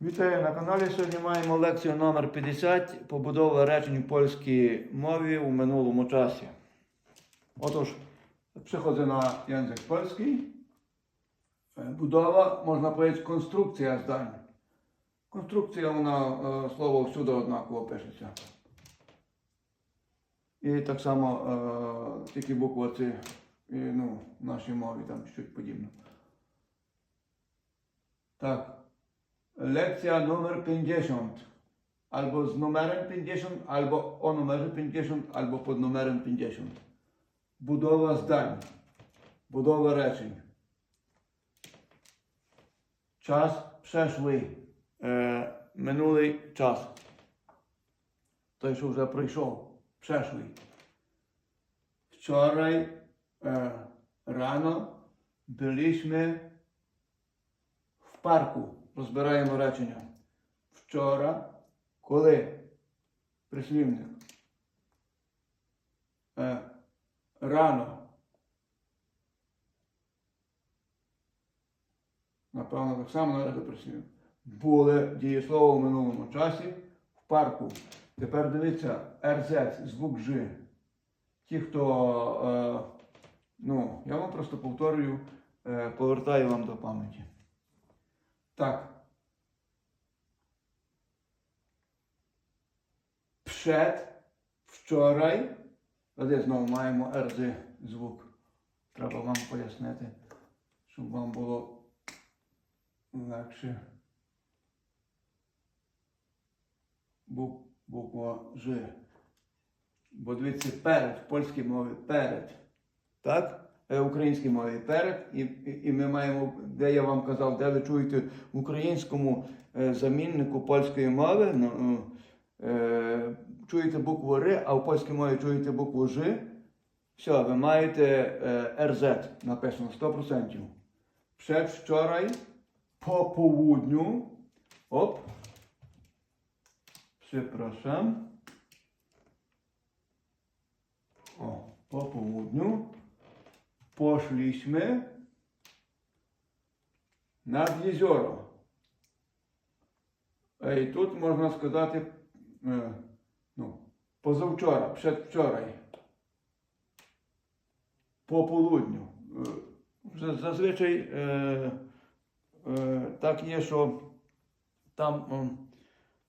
Вітаю на каналі. Сьогодні маємо лекцію номер 50 побудова речень в польській мові у минулому часі. Отож, przechodzę na język polski. E, Budowa, można powiedzieć konstrukcja zdań. Konstrukcja, ona, e, всюди однаково пишеться. І так само е, тільки буква Ц, ну, в нашій мові там щось подібне. Так. Lekcja numer 50. Albo z numerem 50, albo o numerze 50, albo pod numerem 50. Budowa zdań. Budowa reczeń. Czas przeszły. E, minulий час. Той, що вже пройшов. Przeszły. Wczoraj e, rano byliśmy в парку Розбираємо речення. Вчора, коли прислівник. Е, рано. Напевно, так само належить прислівник. Були дієслово в минулому часі в парку. Тепер дивіться, РЗ, звук Ж. Ті, хто, е, ну, я вам просто повторюю, е, повертаю вам до пам'яті. Так. Przed, wczoraj. Тоді знову маємо РЗ звук. Треба вам пояснити, щоб вам було легше. Бук, буква Ж. Бо дивіться, перед в польській мові перед. Так? Е, українській мові перед, і, і, ми маємо, де я вам казав, де ви чуєте в українському е, заміннику польської мови, ну, е, чуєте букву Р, а в польській мові чуєте букву Ж. Все, ви маєте е, РЗ написано 100%. Przedwczoraj, po południu, op, przepraszam, o, po południu, poszliśmy над jezioro. І тут можна сказати, е, ну, позавчора, предвчорай, по полудню. Е, Зазвичай е, так є, що там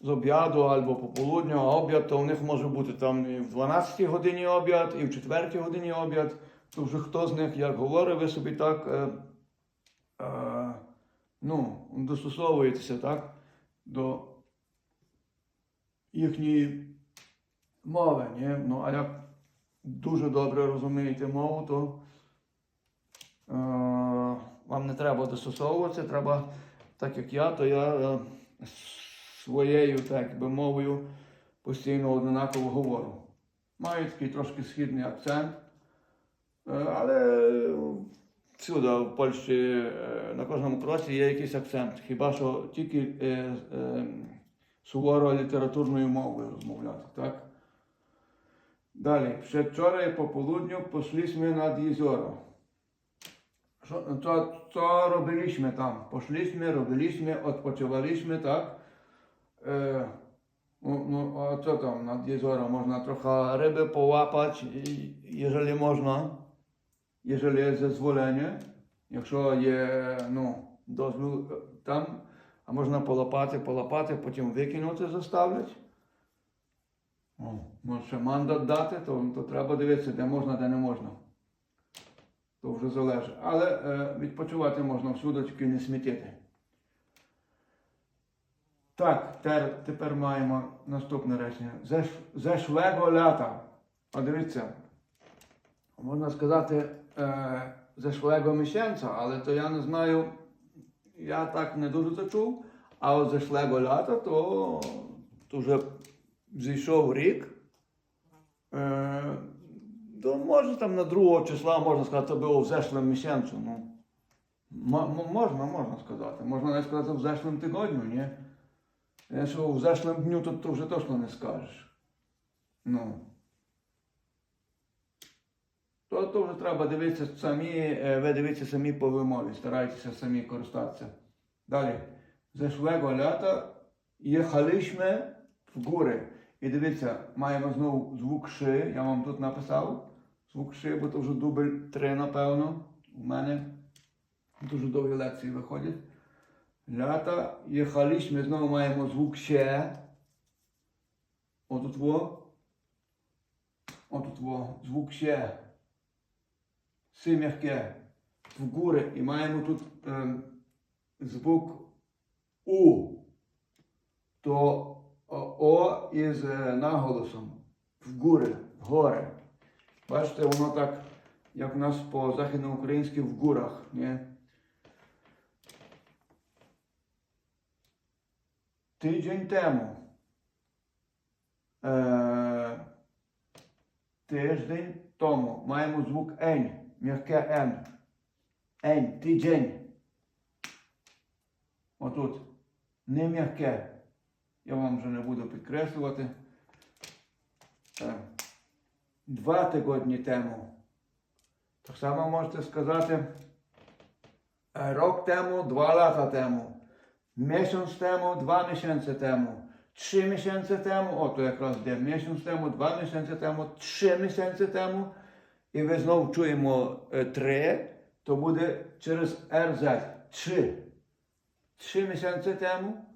з обіду або по полудню, а обід, то у них може бути там і в 12 годині обід, і в 4 годині обід. То вже хто з них як говорить, ви собі так е, е, ну, достосовуєтеся так, до їхньої мови. Ні? Ну, а як дуже добре розумієте мову, то е, вам не треба достосовуватися, треба, так як я, то я е, своєю так би, мовою постійно однаково говорю. Маю такий трошки східний акцент. Е, Але всюди, в Польщі, е, на кожному кроці є якийсь акцент. Хіба що тільки е, е, суворо літературною мовою розмовляти, так? Далі. Przedwczoraj po południu poszliśmy nad jezioro. Що, co, co robiliśmy tam? Poszliśmy, robiliśmy, odpoczywaliśmy, tak? E, no, no, a co tam nad jezioro? Można trochę ryby połapać, i- jeżeli można, jeżeli jest zezwolenie. Якщо є ну, дозвіл там, а можна полопати, полопати, потім викинути заставлять. Може мандат дати, то, то треба дивитися, де можна, де не можна. То вже залежить. Але е, відпочивати можна всюди, тільки не смітити. Так, тер, тепер маємо наступне речення. Зеш, зешлего лята. А дивіться, можна сказати е, зешлего місяця, але то я не знаю, я так не дуже це чув. А от зешлего лята, то, то вже зійшов рік. Е, то може там на 2 числа можна сказати, було в зешлому місяцю. Ну, можна, можна сказати. Можна навіть сказати в зешлому тижню, ні? Якщо в зешлому дню, то, то вже точно не скажеш. Ну. То, то вже треба дивитися самі, е, ви дивіться самі по вимові, старайтеся самі користатися. Далі. Зeszłego lata jechaliśmy w góry. І дивіться, маємо знову звук ши. Я вам тут написав. Звук ши, бо то вже дубль 3, напевно. У мене дуже довгі лекції виходять. Лята їхаліśmy, знову маємо звук ще. Отут во. Отут во. Звук ще. Си м'яке. В гури. І маємо тут ем, звук У. То о, із е, наголосом. В гури. Гори. Бачите, воно так, як в нас по західноукраїнськи в гурах. Ні? Тиждень тому. Е, тиждень тому маємо звук Н, м'яке Н. Н, тиждень. Отут. Не м'яке. Я вам вже не буду підкреслювати. Е, Два тижні тому. Так само можете сказати. е, Рок тому, два лата тому. Місяць тому, два місяці тому. Три місяці тому, о, то якраз де місяць тому, два місяці тому, три місяці тому. І ви знову чуємо е, три, то буде через РЗ. Три. Три місяці тому,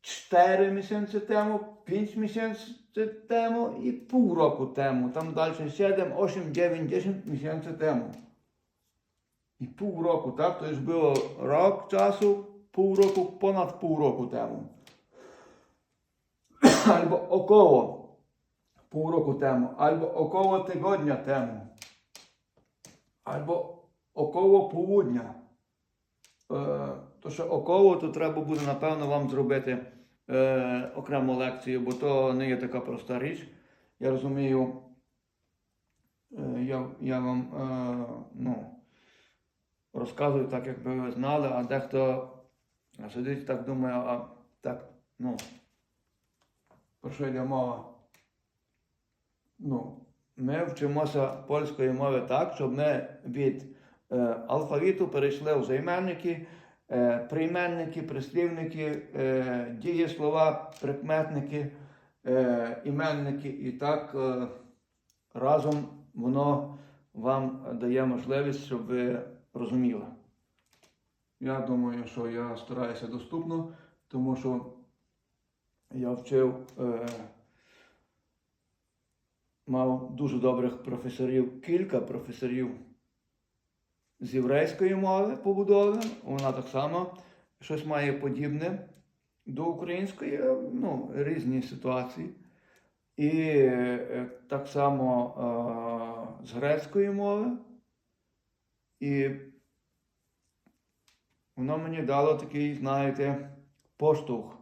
чотири місяці тому, п'ять місяців тому і півроку тому. Там далі 7, 8, 9, 10 місяців тому. І півроку, так? То ж було рок часу, півроку, понад півроку тому. Або около півроку тому, або около тижня тому, або около полудня. Е, то, що около, то треба буде, напевно, вам зробити е, окрему лекцію, бо то не є така проста річ. Я розумію, е, я, я вам е, ну, розказую так, якби ви знали, а дехто сидить так думає, а так, ну, про що йде мова? Ну, ми вчимося польської мови так, щоб ми від е, алфавіту перейшли в займенники, е, прийменники, прислівники, е, дієслова, прикметники, е, іменники. І так е, разом воно вам дає можливість, щоб ви розуміли. Я думаю, що я стараюся доступно, тому що я вчив, е, мав дуже добрих професорів, кілька професорів з єврейської мови побудови. Вона так само щось має подібне до української, е, ну, різні ситуації. І е, так само е, з грецької мови. І воно мені дало такий, знаєте, поштовх.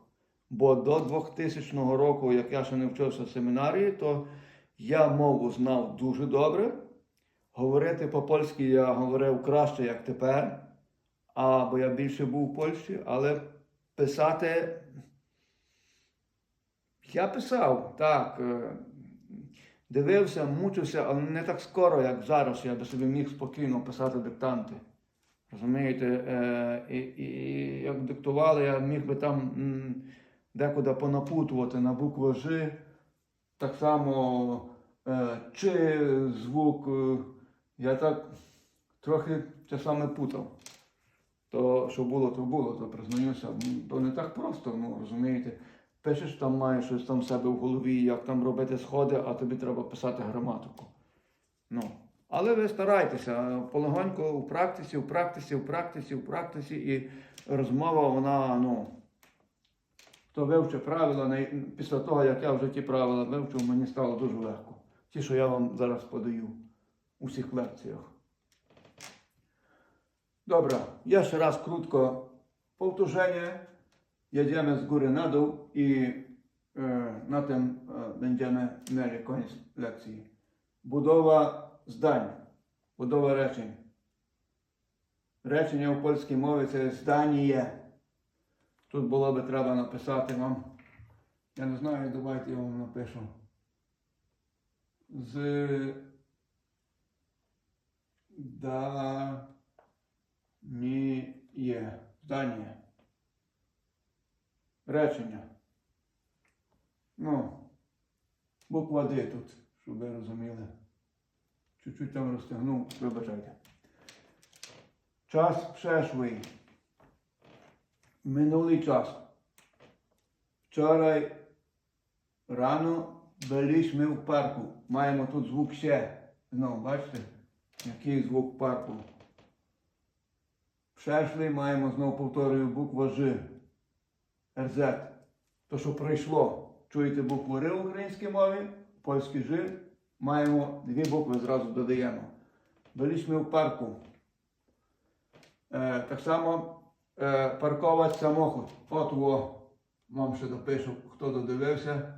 Бо до 2000 року, як я ще не вчився в семінарії, то я мову знав дуже добре. Говорити по-польськи я говорив краще, як тепер, а, бо я більше був у Польщі, але писати я писав, так. е, Дивився, мучився, але не так скоро, як зараз. Я би собі міг спокійно писати диктанти. Розумієте? Е, і, і як диктували, я міг би там декуди понапутувати на букву Ж. Так само чи звук. е, я так трохи часами путав. То, що було, то було, то признаюся. То не так просто, ну розумієте. Пишеш там, маєш щось там в себе в голові, як там робити сходи, а тобі треба писати граматику. Ну. Але ви старайтеся полегонько у практиці, у практиці, у практиці, у практиці, і розмова, вона, ну. Хто вивчив правила, після того, як я вже ті правила вивчив, мені стало дуже легко. Ті, що я вам зараз подаю у всіх лекціях. Добре, я ще раз krótko powtórzenie. Jedziemy z góry na dół i na tym będziemy mieli koniec lekcji. Budowa zdań, budowa rечень. Речення у польській мові це здання. Тут було би треба написати вам. Я не знаю, давайте я вам напишу. З да ні є. Здання. речення. Ну, буква Д тут, щоб ви розуміли. Чуть-чуть там розтягнув, вибачайте. Час przeszły. Минулий час. Вчора рано byliśmy в парку. Маємо тут звук ще. Знову, бачите? Який звук парку. Przeszły маємо знову повторюю буква Ж. РЗ. То, що пройшло. Чуєте букву Р в українській мові, в польській Ж. Маємо дві букви зразу додаємо. Byliśmy в парку. Е, так само е, парковать самохід. От во, вам ще допишу, хто додивився.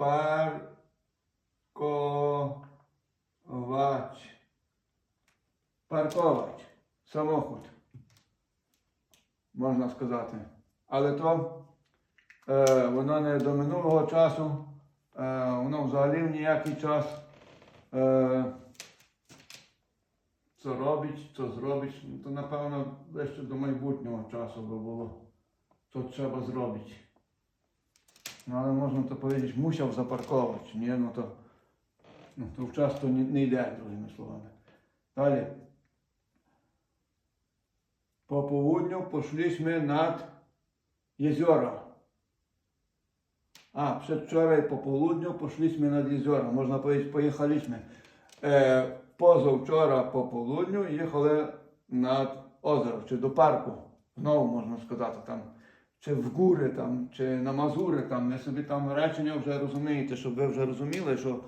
Парковать. Парковать. Самохід. Можна сказати. Але то е, воно не до минулого часу, е, воно взагалі в ніякий час. Е, що робить, що зробить, ну, то напевно ближче до майбутнього часу би було. То треба зробити. Ну, але можна то powiedzieć, мусив запарковувати, ні, ну то, ну, то в час то не, не йде, другими словами. Далі. По południu poszliśmy nad jeziora. A, przedwczoraj po południu poszliśmy nad jeziora. Można powiedzieć, pojechaliśmy. E, позавчора по полудню їхали над озеро чи до парку. Знову можна сказати, там, чи в гури, там, чи на Мазури, там, ви собі там речення вже розумієте, щоб ви вже розуміли, що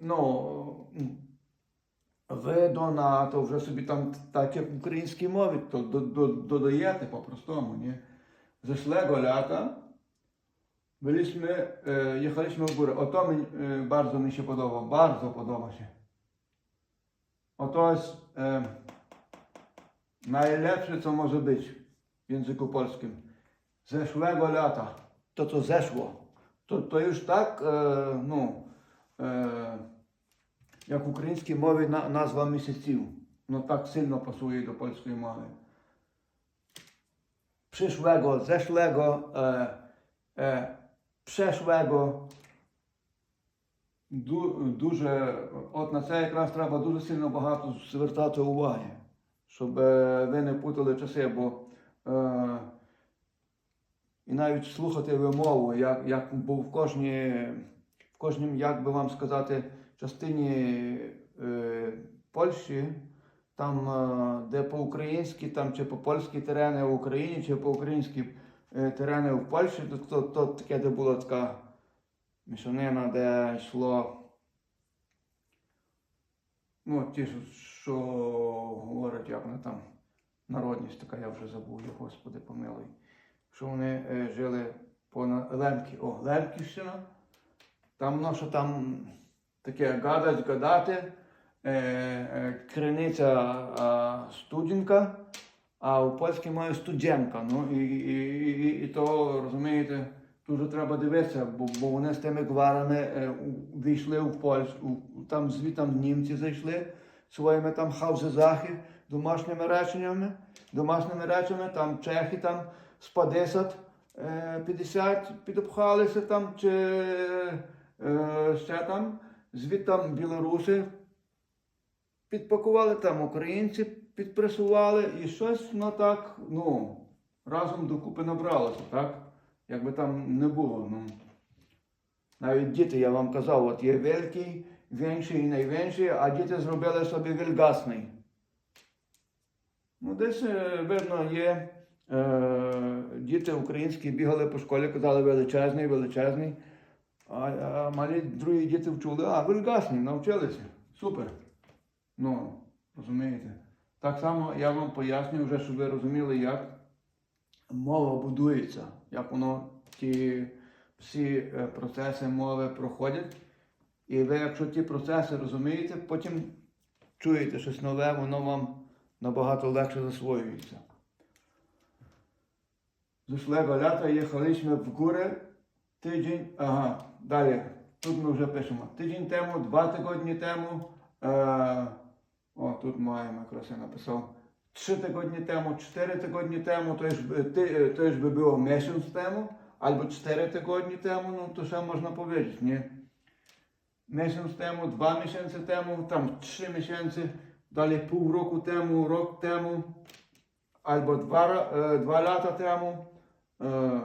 ну, ви до НАТО вже собі там так як в українській мові, то до- до- додаєте по-простому, ні? Зайшли лята, byliśmy, jechaliśmy w górę. O to mi, bardzo mi się podoba, bardzo podoba się. Oto jest e, najlepsze, co może być w języku polskim. Zeszłego lata. To, co zeszło. To, to już tak, e, no, e, jak w ukraińskiej mowie na, nazwa miesięciu. No tak silno pasuje do polskiej mowy. Przyszłego, zeszłego, e, e, przeszłego. Ду- дуже, от на це якраз треба дуже сильно багато звертати уваги, щоб е, ви не путали часи, бо е, і навіть слухати вимову, як, як бо в кожній, в кожнім, як би вам сказати, частині е, Польщі, там, е, де по-українськи, там чи по-польськи терени в Україні, чи по-українськи е, терени в Польщі, то, то, то таке, де була така мішанина, де йшло. Ну, ті, що, говорять, як вони там, народність така, я вже забув, я, Господи, помилуй. Що вони е, жили по на- Лемкі. О, Лемківщина. Там воно, що там таке гадать, гадати, е, е, криниця а, студінка, а у польській мові студенка. Ну, і, і, і, і то, розумієте, дуже треба дивитися, бо, бо вони з тими гварами е, війшли в Польщу, там звітом німці зайшли своїми там хавзезахи, домашніми реченнями, домашніми речами, там чехи там з 50, е, 50 підопхалися там, чи е, ще там, звідтам білоруси підпакували, там українці підпресували і щось ну так, ну, разом докупи набралося, так? Якби там не було. Ну. Навіть діти, я вам казав, от є великий, вінший і найвінший, а діти зробили собі вільгасний. Ну, десь, е, видно, є діти українські бігали по школі, казали величезний, величезний. А, а малі другі діти вчули, а вильгасний, навчилися. Супер. Ну, розумієте. Так само я вам пояснюю вже, щоб ви розуміли, як мова будується, як воно ті всі е, процеси мови проходять. І ви, якщо ті процеси розумієте, потім чуєте щось нове, воно вам набагато легше засвоюється. Зайшли лята, їхали в гори тиждень, ага, далі. Тут ми вже пишемо. Тиждень тому, два тижні тому. Е, о, тут маємо, якраз я написав. trzy tygodnie temu, cztery tygodnie temu, to już, by- ty, to już by było miesiąc temu, albo cztery tygodnie temu, no to ще можна powiedzieć, nie? Miesiąc temu, dwa miesiące temu, tam trzy miesiące, dalej pół roku temu, rok temu, albo dwa, ra- e, dwa lata temu, e, E,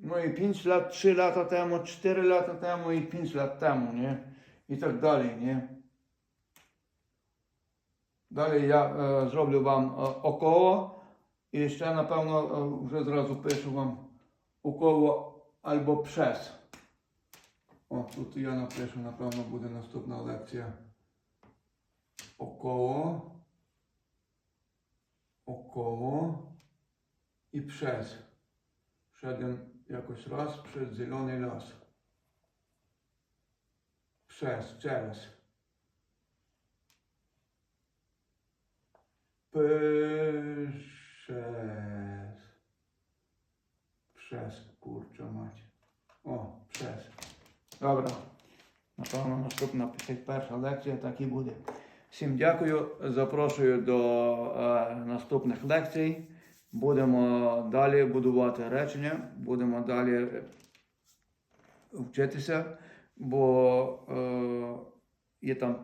no i 5 lat, 3 lata temu, 4 lata temu i 5 lat temu, nie? I tak dalej, nie? Dalej ja e, zrobię Wam e, około i jeszcze na pewno e, już od razu piszę Wam około albo przez. O, tu ja napiszę, na pewno będzie następna lekcja. Około. Około i przez. Szedłem jakoś raz przez zielony las. Przez, przez. Przez. Przez, kurczę mać. O, przez. Dobra. Напевно, наступна 51 лекція так і буде. Всім дякую. Запрошую до е, наступних лекцій. Будемо далі будувати речення, будемо далі е, вчитися, бо е, є там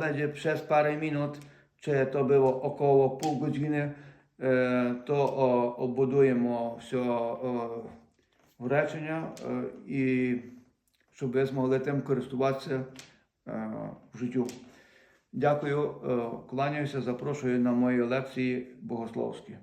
będzie przez parę minut, czy to było około pół godziny, e, to o, obudujemy все е, в речення е, і щоб ви змогли тим користуватися е, в життю. Дякую, е, кланяюся, запрошую на мої лекції богословські.